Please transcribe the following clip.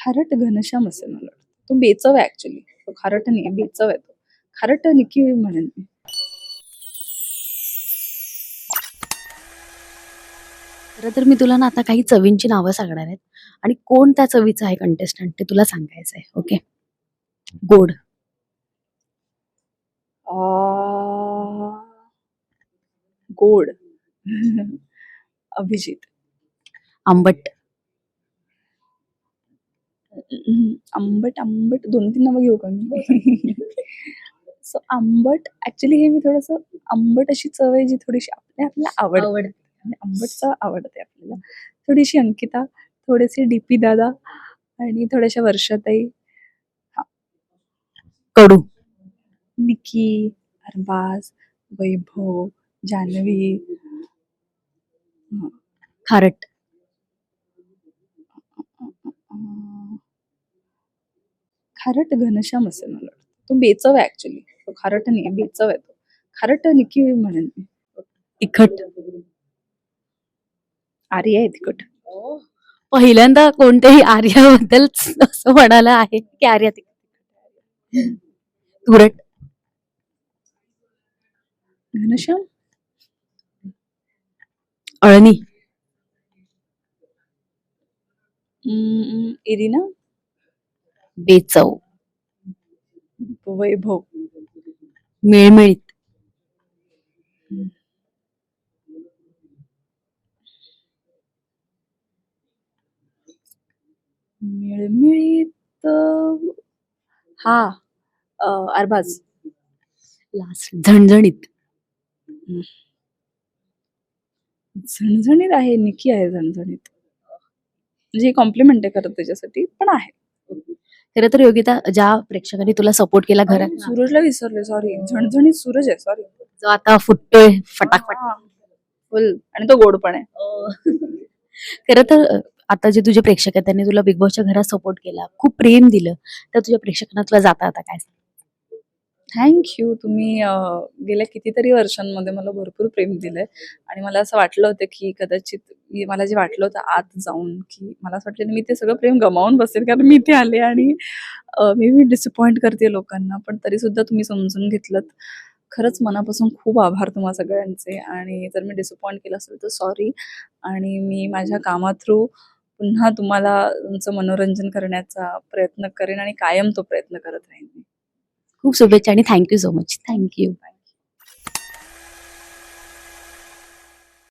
खारट घनश्याम असेल मला. तो बेचव आहे ऍक्च्युली तो खारट नाही आहे, बेचव आहे तो. खारट निकी म्हणेन मी. खरं तर मी तुला ना आता काही चवींची नावं सांगणार आहेत. आणि कोण त्या चवीचं आहे कंटेस्टंट ते तुला सांगायचं आहे ओके गोड. गोड. अभिजित. आंबट हम्म, आंबट आंबट दोन तीन नावं घेऊ का मी? सो आंबट ऍक्च्युली हे मी थोडस आंबट अशी चव आहे जी थोडीशी आपल्या आपल्याला आवडते. आवडते. आणि आंबटचा आवडते आपल्याला. थोडीशी अंकिता थोडेसे डीपी दादा आणि थोड्याशा वर्षाताई. कडू. निकी अरबाज वैभव जान्हवी खारट. खारट घनश्याम असेल मला वाटतं. तो बेचव आहे ऍक्च्युली तो खारट नाही आहे, बेचव आहे तो. खारट निकी म्हणेन मी. तिखट. आर्य आहे तिखट. पहिल्यांदा कोणत्याही आर्याबद्दल असं म्हणायला आहे की आर्या तिखट. तुरट घनश्याम? अळणी. अं, इरिना? बेचव. वैभव. मिळमिळीत. मिळमिळीत हा अं, अरबाज. लास्ट झणझणीत. झणझणीत आहे निकी आहे झणझणीत. म्हणजे कॉम्प्लिमेंट आहे खरं त्याच्यासाठी पण आहे. खरं तर योगिता ज्या प्रेक्षकांनी तुला सपोर्ट केला घरात सूरजला विसरले सॉरी झणझणीत सूरज आहे सॉरी जो आता फुटतोय फटाफट. फुल आणि तो गोड पण आहे. खरं तर आता जे तुझे प्रेक्षक आहेत त्यांनी तुला बिग बॉसच्या घरात सपोर्ट केला खूप प्रेम दिलं. तर तुझ्या प्रेक्षकांना तुला जाता आता काय? थँक्यू तुम्ही गेल्या कितीतरी वर्षांमध्ये मला भरपूर प्रेम दिलंय. आणि मला असं वाटलं होतं की कदाचित मला जे वाटलं होतं आत जाऊन की मला असं वाटलं मी ते सगळं प्रेम गमावून बसेल कारण मी इथे आले आणि मी मी डिसअपॉइंट करते लोकांना. पण तरी सुद्धा तुम्ही समजून घेतलं खरंच मनापासून खूप आभार तुम्हा सगळ्यांचे. आणि जर मी डिसअपॉइंट केलं असेल तर सॉरी आणि मी माझ्या कामा थ्रू पुन्हा तुम्हाला तुमचं मनोरंजन करण्याचा प्रयत्न करेन आणि कायम तो प्रयत्न करत राहीन खूप शुभेच्छा आणि थँक्यू सो मच थँक्यू